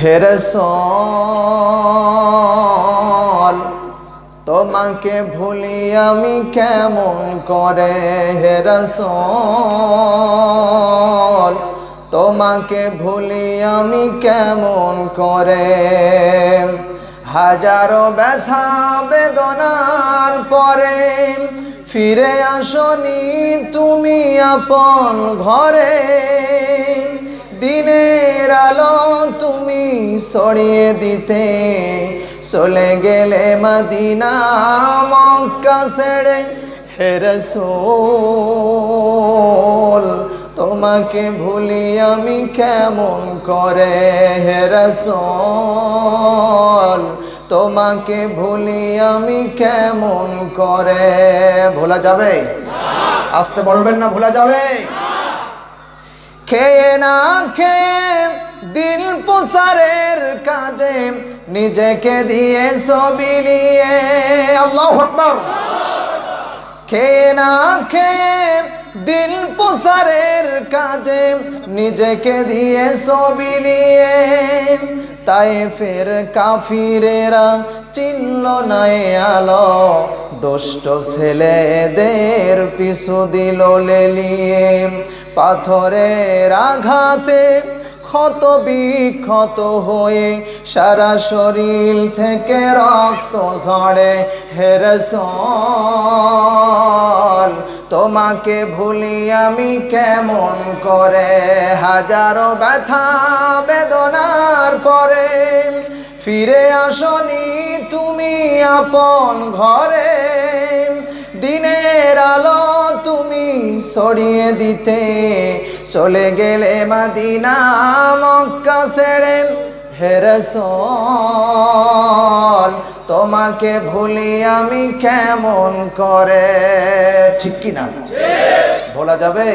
হেরসল তোমাকে ভুলি আমি কেমন করে হেরসল তোমাকে ভুলি আমি কেমন করে হাজারো ব্যথা বেদনার পরে ফিরে আসনি তুমি আপন ঘরে। তুমি সরিয়ে দিতে। চলে গেলে মদিনা, মক্কা ছেড়ে হেরসোল তোমাকে ভুলি আমি কেমন করে? হেরসোল তোমাকে ভুলি আমি কেমন করে? ভোলা যাবে? আসতে বলবেন না, ভোলা যাবে? খেয়ে না খেয়ে দিল প্রসারের কাজে, নিজেকে দিয়ে ছবি নিয়ে। আল্লাহ আকবার। খেয়ে না খেয়ে দিল প্রসারের কাজে, নিজেকে দিয়ে ছবি নিয়ে। তাই ফের কাফিরেরা চিনল নাই আলো দুষ্ট ছেলেদের পিছু দিল লেলিয়ে পাথরের আঘাতে ক্ষত বিক্ষত হয়ে সারা শরীর থেকে রক্ত ঝরে। হেরসল, তোমাকে ভুলি আমি কেমন করে? হাজারো ব্যথা বেদনার পরে ফিরে আসনি তুমি আপন ঘরে। দিনের আলো তুমি সরিয়ে দিতে। চলে গেলে মাদিনা মক্কা ছেড়ে হেরসল তোমাকে ভুলি আমি কেমন করে? ঠিক কি না বলা যাবে?